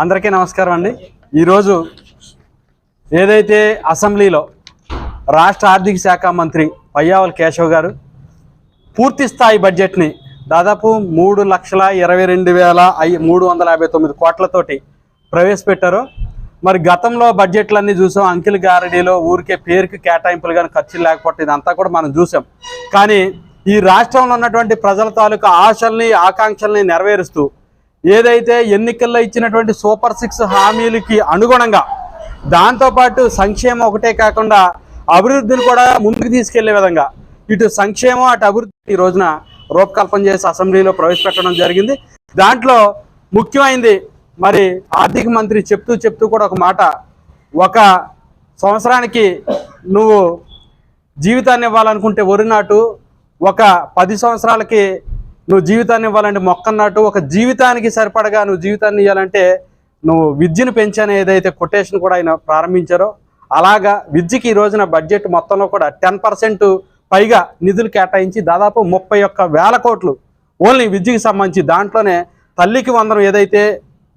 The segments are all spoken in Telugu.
అందరికీ నమస్కారం అండి. ఈరోజు ఏదైతే అసెంబ్లీలో రాష్ట్ర ఆర్థిక శాఖ మంత్రి పయ్యావల్ కేశవ్ గారు పూర్తి స్థాయి బడ్జెట్ని దాదాపు మూడు లక్షల ఇరవై రెండు వేల ఐ మూడు వందల యాభై తొమ్మిది కోట్లతోటి ప్రవేశపెట్టారు. మరి గతంలో బడ్జెట్లన్నీ చూసాం. అంకిల్ గారడీలో ఊరికే పేరుకి కేటాయింపులు కానీ ఖర్చులు లేకపోతే ఇదంతా కూడా మనం చూసాం. కానీ ఈ రాష్ట్రంలో ఉన్నటువంటి ప్రజల తాలూకా ఆశల్ని ఆకాంక్షల్ని నెరవేరుస్తూ ఏదైతే ఎన్నికల్లో ఇచ్చినటువంటి సూపర్ సిక్స్ హామీలకి అనుగుణంగా దాంతోపాటు సంక్షేమం ఒకటే కాకుండా అభివృద్ధిని కూడా ముందుకు తీసుకెళ్ళే విధంగా ఇటు సంక్షేమం అటు అభివృద్ధి ఈ రోజున రూపకల్పన చేసి అసెంబ్లీలో ప్రవేశపెట్టడం జరిగింది. దాంట్లో ముఖ్యమైనది మరి ఆర్థిక మంత్రి చెప్తూ చెప్తూ కూడా ఒక మాట ఒక సంవత్సరానికి నువ్వు జీవితాన్ని ఇవ్వాలనుకుంటే వరి నాటు ఒక పది సంవత్సరాలకి నువ్వు జీవితాన్ని ఇవ్వాలంటే మొక్క నాటు ఒక జీవితానికి సరిపడగా నువ్వు జీవితాన్ని ఇవ్వాలంటే నువ్వు విద్యను పెంచానే ఏదైతే కొటేషన్ కూడా ఆయన ప్రారంభించారో అలాగా విద్యకి ఈ రోజున బడ్జెట్ మొత్తంలో కూడా టెన్ పర్సెంట్ పైగా నిధులు కేటాయించి దాదాపు ముప్పై ఒక్క వేల కోట్లు ఓన్లీ విద్యకి సంబంధించి దాంట్లోనే తల్లికి వందనం ఏదైతే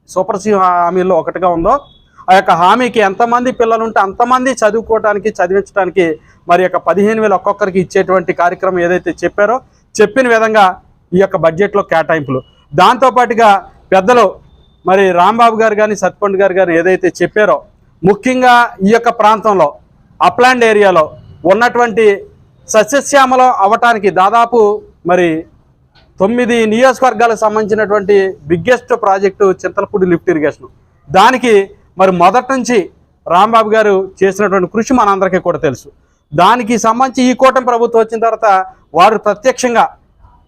సూపర్ సి హామీల్లో ఒకటిగా ఉందో ఆ యొక్క హామీకి ఎంతమంది పిల్లలు ఉంటే అంతమంది చదువుకోవడానికి చదివించడానికి మరి యొక్క పదిహేను వేలు ఒక్కొక్కరికి ఇచ్చేటువంటి కార్యక్రమం ఏదైతే చెప్పారో చెప్పిన విధంగా ఈ యొక్క బడ్జెట్లో కేటాయింపులు. దాంతోపాటుగా పెద్దలు మరి రాంబాబు గారు కానీ సత్పండ్ గారు కానీ ఏదైతే చెప్పారో ముఖ్యంగా ఈ యొక్క ప్రాంతంలో అప్లాండ్ ఏరియాలో ఉన్నటువంటి సస్యశ్యామలం అవటానికి దాదాపు మరి తొమ్మిది నియోజకవర్గాలకు సంబంధించినటువంటి biggest project Chintalapudi lift irrigation దానికి మరి మొదటి నుంచి రాంబాబు గారు చేసినటువంటి కృషి మనందరికీ కూడా తెలుసు. దానికి సంబంధించి ఈ కూటమి ప్రభుత్వం వచ్చిన తర్వాత వారు ప్రత్యక్షంగా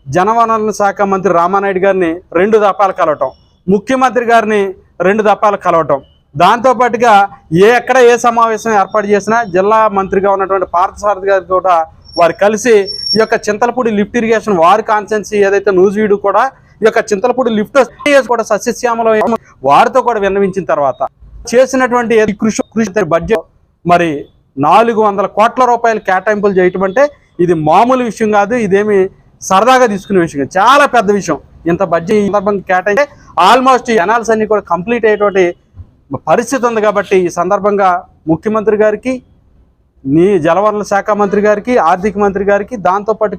జనవనరుల శాఖ మంత్రి రామానాయుడు గారిని రెండు దఫాలు కలవటం ముఖ్యమంత్రి గారిని రెండు దఫాలు కలవటం. దాంతోపాటుగా ఏ ఎక్కడ ఏ సమావేశం ఏర్పాటు చేసినా జిల్లా మంత్రిగా ఉన్నటువంటి పార్థసారథి గారి కూడా వారు కలిసి ఈ యొక్క చింతలపూడి లిఫ్ట్ ఇరిగేషన్ వారి కాన్సెన్సీ ఏదైతే నూజివీడు కూడా ఈ యొక్క చింతలపూడి లిఫ్ట్ కూడా సస్యశ్యామలో వారితో కూడా విన్నవించిన తర్వాత చేసినటువంటి కృషి కృషి బడ్జెట్ మరి నాలుగు వందల కోట్ల రూపాయలు కేటాయింపులు చేయటం అంటే ఇది మామూలు విషయం కాదు ఇదేమి సరదాగా తీసుకునే విషయం చాలా పెద్ద విషయం. ఇంత బడ్జెట్ సందర్భంగా కేటాయితే ఆల్మోస్ట్ ఈ అన్ని కూడా కంప్లీట్ అయ్యేటువంటి పరిస్థితి ఉంది కాబట్టి ఈ సందర్భంగా ముఖ్యమంత్రి గారికి నీ జలవనరుల శాఖ మంత్రి గారికి ఆర్థిక మంత్రి గారికి దాంతో పాటు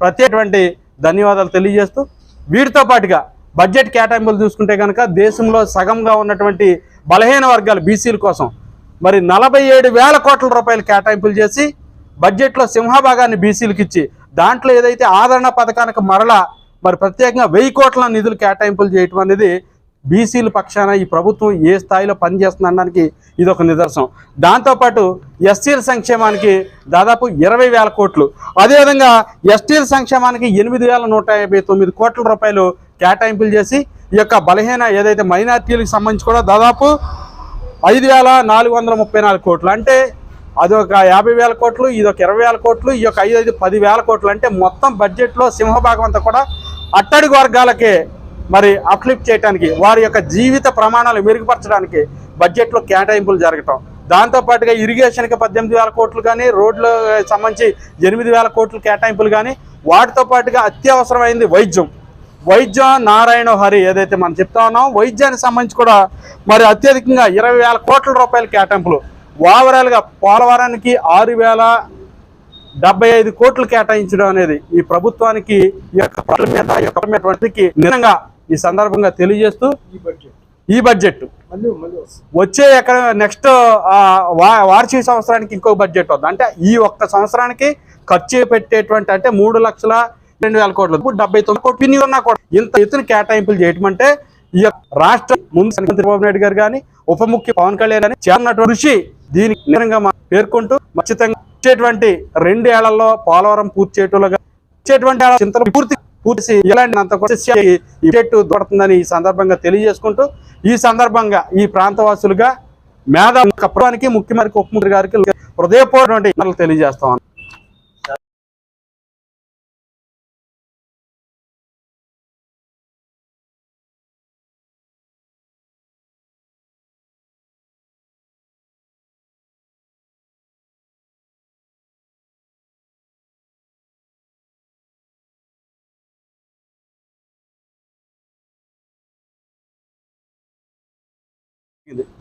ప్రత్యేకటువంటి ధన్యవాదాలు తెలియజేస్తూ వీటితో పాటుగా బడ్జెట్ కేటాయింపులు చూసుకుంటే కనుక దేశంలో సగంగా ఉన్నటువంటి బలహీన వర్గాలు బీసీల కోసం మరి నలభై ఏడు వేల కోట్ల రూపాయలు కేటాయింపులు చేసి బడ్జెట్లో సింహభాగాన్ని బీసీలకు ఇచ్చి దాంట్లో ఏదైతే ఆదరణ పథకానికి మరలా మరి ప్రత్యేకంగా వెయ్యి కోట్ల నిధులు కేటాయింపులు చేయటం అనేది బీసీల పక్షాన ఈ ప్రభుత్వం ఏ స్థాయిలో పనిచేస్తుంది అనడానికి ఇది ఒక నిదర్శనం దాంతోపాటు ఎస్టీల సంక్షేమానికి దాదాపు ఇరవై వేల కోట్లు. అదేవిధంగా ఎస్టీల సంక్షేమానికి ఎనిమిది వేల నూట యాభై తొమ్మిది కోట్ల రూపాయలు కేటాయింపులు చేసి ఈ యొక్క బలహీన ఏదైతే మైనార్టీలకు సంబంధించి కూడా దాదాపు ఐదు వేల నాలుగు వందల ముప్పై నాలుగు కోట్లు. అంటే అది ఒక యాభై వేల కోట్లు ఇది ఒక ఇరవై వేల కోట్లు ఈ యొక్క ఐదు ఐదు పది వేల కోట్లు అంటే మొత్తం బడ్జెట్లో సింహభాగం అంతా కూడా అట్టడుగు వర్గాలకే మరి అప్లిఫ్ట్ చేయడానికి వారి యొక్క జీవిత ప్రమాణాలు మెరుగుపరచడానికి బడ్జెట్లో కేటాయింపులు జరగటం. దాంతోపాటుగా ఇరిగేషన్కి పద్దెనిమిది వేల కోట్లు కానీ రోడ్లు సంబంధించి ఎనిమిది వేల కోట్లు కేటాయింపులు కానీ వాటితో పాటుగా అత్యవసరమైంది వైద్యం. వైద్యం నారాయణ హరి ఏదైతే మనం చెప్తా ఉన్నాం వైద్యానికి సంబంధించి కూడా మరి అత్యధికంగా ఇరవై వేల కోట్ల రూపాయల కేటాయింపులు ఓవరాల్గా పోలవరానికి ఆరు వేల డెబ్బై ఐదు కోట్లు కేటాయించడం అనేది ఈ ప్రభుత్వానికి ఈ యొక్క మీద ఈ యొక్క నిజంగా ఈ సందర్భంగా తెలియజేస్తూ ఈ బడ్జెట్ వచ్చే ఎక్కడ నెక్స్ట్ వార్షిక సంవత్సరానికి ఇంకో బడ్జెట్ వద్దు. అంటే ఈ ఒక్క సంవత్సరానికి ఖర్చు పెట్టేటువంటి అంటే మూడు లక్షల రెండు వేల కోట్లు ఇప్పుడు డెబ్బై తొమ్మిది కోట్లు ఇన్ని ఉన్నా కూడా. ఇంత ఎత్తున కేటాయింపులు చేయటం అంటే ఈ యొక్క రాష్ట్ర ముందు చంద్రబాబు నాయుడు గారు కానీ ఉప ముఖ్య పవన్ కళ్యాణ్ గాని చేస్తున్నటువంటి కృషి దీనికి నిజంగా పేర్కొంటూ ఖచ్చితంగా వచ్చేటువంటి రెండు ఏళ్ళలో పోలవరం పూర్తి చేయటంలో గాని, వచ్చేటువంటి చింతలు పూర్తి పూర్తి ఇలాంటి అంత కూడా చెట్టు దొరుకుతుందని ఈ సందర్భంగా తెలియజేసుకుంటూ ఈ సందర్భంగా ఈ ప్రాంతవాసులుగా మేధానికి ముఖ్యమంత్రి ఉప ముఖ్యమంత్రి గారికి హృదయపూర్వక తెలియజేస్తాం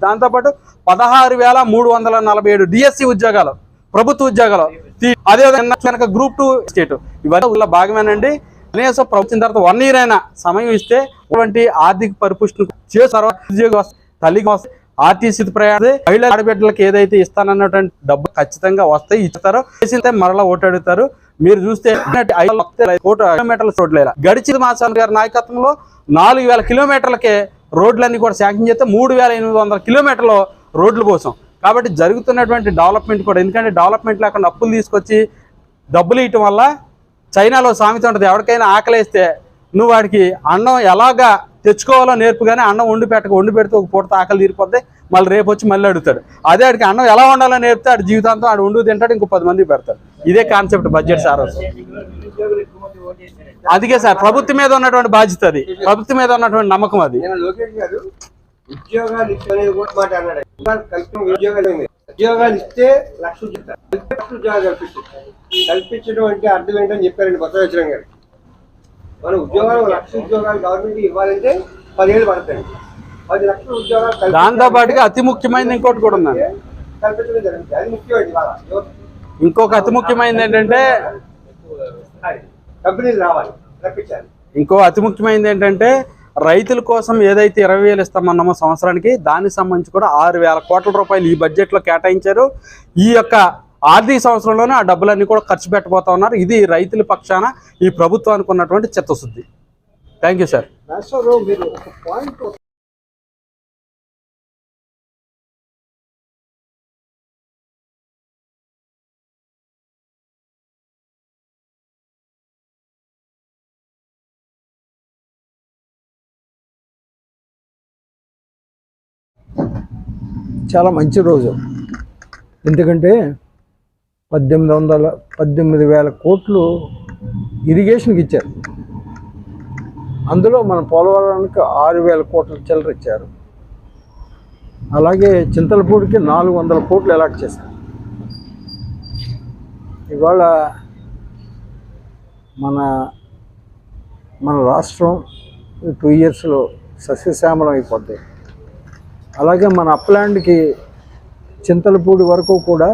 దాంతోపాటు పదహారు వేల మూడు వందల నలభై ఏడు డిఎస్సి ఉద్యోగాలు ప్రభుత్వ ఉద్యోగాలు అదేవిధంగా కనుక గ్రూప్ టూ స్టేట్. ఇవన్నీ భాగమేనండి. కనీసం ప్రభుత్వం తర్వాత వన్ ఇయర్ అయినా సమయం ఇస్తే అటువంటి ఆర్థిక పరిపుష్టి చేసారో ఉద్యోగం తల్లికి వస్తే ఆర్టీసీ ప్రయాణం మహిళా ఆడబిడ్డలకు ఏదైతే ఇస్తానన్నటువంటి డబ్బు ఖచ్చితంగా వస్తాయి ఇస్తారో చేసితే మరలా ఓటాడుతారు మీరు చూస్తే ఐదు కిలోమీటర్ల గడిచిన మాసాల గారి నాయకత్వంలో నాలుగు వేల కిలోమీటర్లకే రోడ్లన్నీ కూడా శాంక్షన్ చేస్తే మూడు వేల ఎనిమిది వందల కిలోమీటర్లు రోడ్ల కోసం కాబట్టి జరుగుతున్నటువంటి డెవలప్మెంట్ కూడా ఎందుకంటే డెవలప్మెంట్ లేకుండా అప్పులు తీసుకొచ్చి డబ్బులు ఇవ్వటం వల్ల చైనాలో సామెత ఉంటుంది ఎవరికైనా ఆకలేస్తే నువ్వు వాడికి అన్నం ఎలాగా తెచ్చుకోవాలో నేర్పుగానే అన్నం వండి పెట్టక వండి పెడితే ఒక పూట ఆకలి తీరిపోద్ది. మళ్ళీ రేపు వచ్చి మళ్ళీ అడుగుతాడు. అదే ఆడికి అన్నం ఎలా వండాలో నేర్పితే ఆడు జీవితాంతం ఆడు వండు తింటాడు ఇంకో పది మంది పెడతాడు. ఇదే కాన్సెప్ట్ బడ్జెట్ సార్ అందుకే సార్ ప్రభుత్వం మీద ఉన్నటువంటి బాధ్యత అది. ప్రభుత్వం మీద ఉన్నటువంటి నమ్మకం అది. ఉద్యోగాలు ఉద్యోగాలు ఇస్తే లక్ష ఉద్యోగాలు కల్పించడం అంటే అర్థం ఏంటని చెప్పారండి బసవేశ్వరం గారు. మన ఉద్యోగాలు లక్ష ఉద్యోగాలు గవర్నమెంట్ ఇవ్వాలంటే పదిహేడు పడతాయి. పది లక్షల ఉద్యోగాలు దాంతో పాటుగా అతి ముఖ్యమైనది ఇంకోటి కూడా ఉందండి. కల్పించడం అది ఇవాళ. ఇంకొక అతి ముఖ్యమైనది ఏంటంటే. కంపెనీలు రావాలి రప్పించాలి. ఇంకో అతి ముఖ్యమైనది ఏంటంటే రైతుల కోసం ఏదైతే ఇరవై వేలు ఇస్తామన్నామో సంవత్సరానికి దానికి సంబంధించి కూడా ఆరు వేల కోట్ల రూపాయలు ఈ బడ్జెట్లో కేటాయించారు. ఈ యొక్క ఆర్థిక సంవత్సరంలోనే ఆ డబ్బులన్నీ కూడా ఖర్చు పెట్టబోతా ఉన్నారు. ఇది రైతుల పక్షాన ఈ ప్రభుత్వానికి ఉన్నటువంటి చిత్తశుద్ధి. థ్యాంక్ యూ సార్ రాష్ట్రంలో మీరు ఒక పాయింట్ చాలా మంచి రోజు. ఎందుకంటే పద్దెనిమిది వందల పద్దెనిమిది వేల కోట్లు ఇరిగేషన్కి ఇచ్చారు. అందులో మన పోలవరానికి ఆరు వేల కోట్ల చిల్లర ఇచ్చారు. అలాగే చింతలపూడికి నాలుగు వందల కోట్లు అలాట్ చేశారు. ఇవాళ మన మన రాష్ట్రం టూ ఇయర్స్లో సస్యశ్యామలం అయిపోద్ది. అలాగే మన అప్లాండ్కి చింతలపూడి వరకు కూడా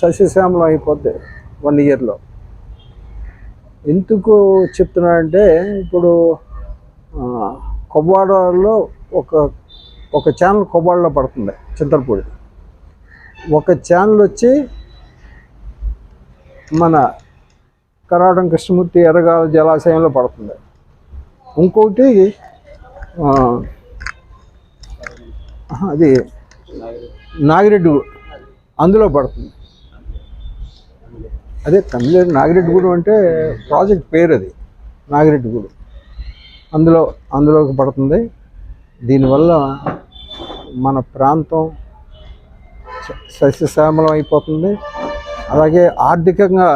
సస్యశ్యామలం అయిపోద్ది వన్ ఇయర్లో ఎందుకు చెప్తున్నానంటే ఇప్పుడు ఆ, కొవ్వాడలో ఒక ఒక ఛానల్ కొవ్వాడలో పడుతుంది చింతలపూడి ఒక ఛానల్ వచ్చి మన కరాటం కృష్ణమూర్తి ఎర్రగాల జలాశయంలో పడుతుంది. ఇంకొకటి అది నాగిరెడ్డి అందులో పడుతుంది. అదే తమిళనాడు నాగిరెడ్డిగూడెం అంటే ప్రాజెక్ట్ పేరు అది నాగిరెడ్డిగూడెం. అందులో అందులోకి పడుతుంది. దీనివల్ల మన ప్రాంతం సస్యశ్యామలం అయిపోతుంది. అలాగే ఆర్థికంగా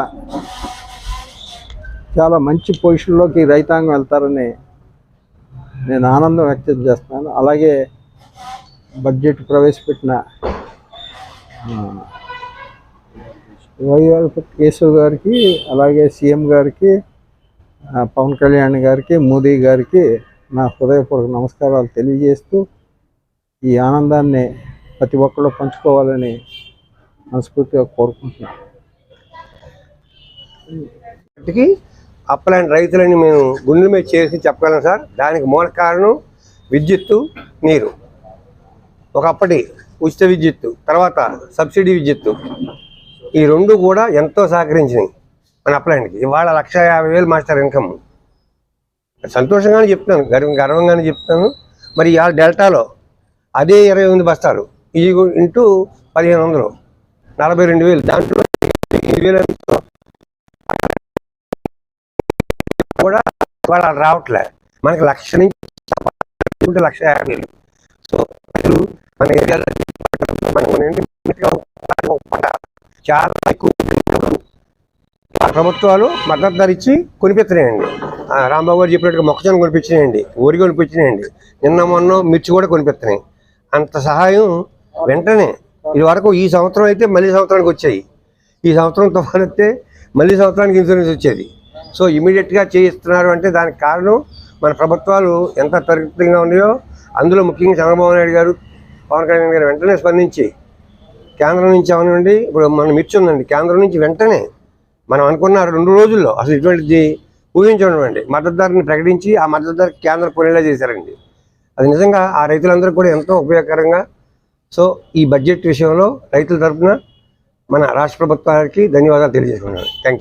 చాలా మంచి పొజిషన్లోకి రైతాంగం వెళ్తారని నేను ఆనందం వ్యక్తం చేస్తున్నాను. అలాగే బడ్జెట్ ప్రవేశపెట్టిన వైఆర్ కేశవ్ గారికి అలాగే సీఎం గారికి పవన్ కళ్యాణ్ గారికి మోదీ గారికి నా హృదయపూర్వక నమస్కారాలు తెలియజేస్తూ ఈ ఆనందాన్ని ప్రతి ఒక్కళ్ళు పంచుకోవాలని మనస్ఫూర్తిగా కోరుకుంటున్నాను. ఇప్పటికీ అప్పలాంటి రైతులని మేము గుండెల మీద చేసి చెప్పగలం సార్. దానికి మూల కారణం విద్యుత్తు నీరు. ఒకప్పటి ఉచిత విద్యుత్తు తర్వాత సబ్సిడీ విద్యుత్తు. ఈ రెండు కూడా ఎంతో సహకరించినాయి. మన అప్పలాంటికి ఇవాళ లక్ష యాభై వేలు మాస్టర్ ఇన్కమ్ సంతోషంగానే చెప్తాను గర్వ గర్వంగానే చెప్తాను మరి ఇవాళ డెల్టాలో అదే ఇరవై ఎనిమిది బస్తాలు. ఈ ఇంటూ పదిహేను వందలు. నలభై రెండు వేలు. దాంట్లో కూడా వాళ్ళు రావట్లే. మనకి లక్ష నుంచి లక్ష యాభై వేలు. సో మన ఏరియాలో మన ఏంటి చాలా ఎక్కువ ప్రభుత్వాలు మద్దతు ధర ఇచ్చి కొనిపిస్తున్నాయండి రాంబాబు గారు చెప్పినట్టుగా మొక్కజొన్న కొనిపించినాయండి ఊరి కొనిపించినాయండి. నిన్న మొన్న మిర్చి కూడా కొనిపిస్తున్నాయి అంత సహాయం వెంటనే ఇది వరకు ఈ సంవత్సరం అయితే మళ్ళీ సంవత్సరానికి వచ్చాయి. ఈ సంవత్సరం తుఫాన్ వస్తే మళ్ళీ సంవత్సరానికి ఇన్సూరెన్స్ వచ్చేది. సో ఇమీడియట్గా చేయిస్తున్నారు అంటే దానికి కారణం మన ప్రభుత్వాలు ఎంత తరగతిగా ఉన్నాయో అందులో ముఖ్యంగా చంద్రబాబు నాయుడు గారు పవన్ కళ్యాణ్ గారు వెంటనే స్పందించి కేంద్రం నుంచి అవనండి ఇప్పుడు మన మిర్చి ఉందండి కేంద్రం నుంచి వెంటనే మనం అనుకున్న రెండు రోజుల్లో అసలు ఇటువంటిది ఊహించండి మద్దతు ధరని ప్రకటించి ఆ మద్దతు ధర కేంద్రం కొనేలా చేశారండి. అది నిజంగా ఆ రైతులందరూ కూడా ఎంతో ఉపయోగకరంగా సో ఈ బడ్జెట్ విషయంలో రైతుల తరఫున మన రాష్ట్ర ప్రభుత్వానికి ధన్యవాదాలు తెలియజేసుకున్నాను థ్యాంక్ యూ